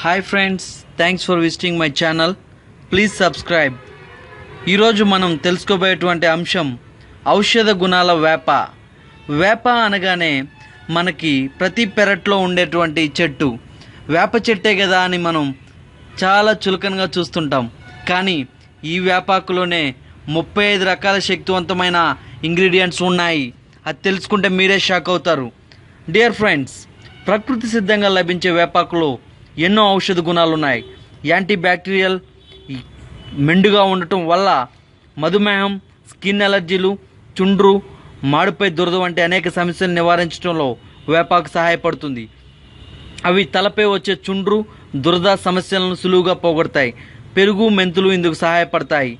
Hi friends thanks for visiting my channel please subscribe ఈరోజు మనం తెలుసుకోబోయేటువంటి అంశం ఔషధ గుణాల వేప. వేప అనగానే మనకి ప్రతి పెరట్లో ఉండేటువంటి చెట్టు. వేప చెట్టే కదా అని మనం చాలా చులకనగా చూస్తుంటాం. కానీ ఈ వేపాకులోనే ముప్పై ఐదు రకాల శక్తివంతమైన ఇంగ్రీడియంట్స్ ఉన్నాయి. అది తెలుసుకుంటే మీరే షాక్ అవుతారు. డియర్ ఫ్రెండ్స్ ప్రకృతి సిద్ధంగా లభించే వేపాకులో ఎన్నో ఔషధ గుణాలు ఉన్నాయి యాంటీ బ్యాక్టీరియల్ మెండుగా ఉండటం వల్ల మధుమేహం స్కిన్ ఎలర్జీలు చుండ్రు మాడుపై దురద వంటి అనేక సమస్యలు నివారించడంలో వేపాకు సహాయపడుతుంది. అవి తలపై వచ్చే చుండ్రు దురద సమస్యలను సులువుగా పోగొడతాయి. పెరుగు మెంతులు ఇందుకు సహాయపడతాయి.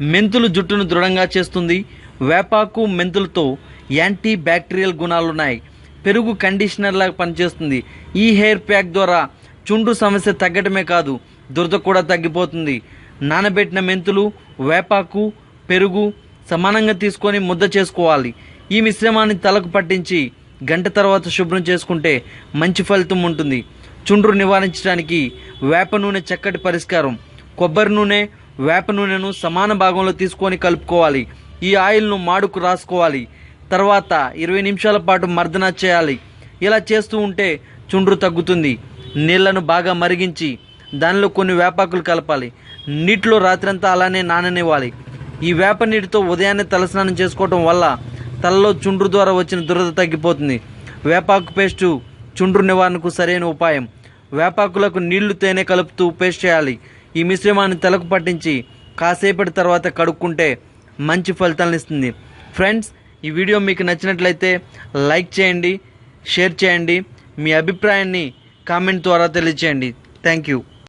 మెంతులు జుట్టును దృఢంగా చేస్తుంది. వేపాకు మెంతులతో యాంటీ బ్యాక్టీరియల్ గుణాలున్నాయి. పెరుగు కండిషనర్లాగా పనిచేస్తుంది. ఈ హెయిర్ ప్యాక్ ద్వారా చుండ్రు సమస్య తగ్గటమే కాదు దురద కూడా తగ్గిపోతుంది. నానబెట్టిన మెంతులు వేపాకు పెరుగు సమానంగా తీసుకొని ముద్ద చేసుకోవాలి. ఈ మిశ్రమాన్ని తలకు పట్టించి గంట తర్వాత శుభ్రం చేసుకుంటే మంచి ఫలితం ఉంటుంది. చుండ్రు నివారించడానికి వేప నూనె చక్కటి పరిష్కారం. కొబ్బరి నూనె వేప నూనెను సమాన భాగంలో తీసుకొని కలుపుకోవాలి. ఈ ఆయిల్ను మాడుకు రాసుకోవాలి. తర్వాత ఇరవై నిమిషాల పాటు మర్దన చేయాలి. ఇలా చేస్తూ ఉంటే చుండ్రు తగ్గుతుంది. నీళ్ళను బాగా మరిగించి దానిలో కొన్ని వేపాకులు కలపాలి. నీటిలో రాత్రంతా అలానే నాననివ్వాలి. ఈ వేప నీటితో ఉదయాన్నే తలస్నానం చేసుకోవటం వల్ల తలలో చుండ్రు ద్వారా వచ్చిన దురద తగ్గిపోతుంది. వేపాకు పేస్టు చుండ్రు నివారణకు సరైన ఉపాయం. వేపాకులకు నీళ్ళు తేనె కలుపుతూ పేస్ట్ చేయాలి. ఈ మిశ్రమాన్ని తలకు పట్టించి కాసేపటి తర్వాత కడుక్కుంటే మంచి ఫలితాలను ఇస్తుంది. ఫ్రెండ్స్ ఈ వీడియో మీకు నచ్చినట్లయితే లైక్ చేయండి షేర్ చేయండి. మీ అభిప్రాయాన్ని కామెంట్ ద్వారా తెలియచేయండి. Thank you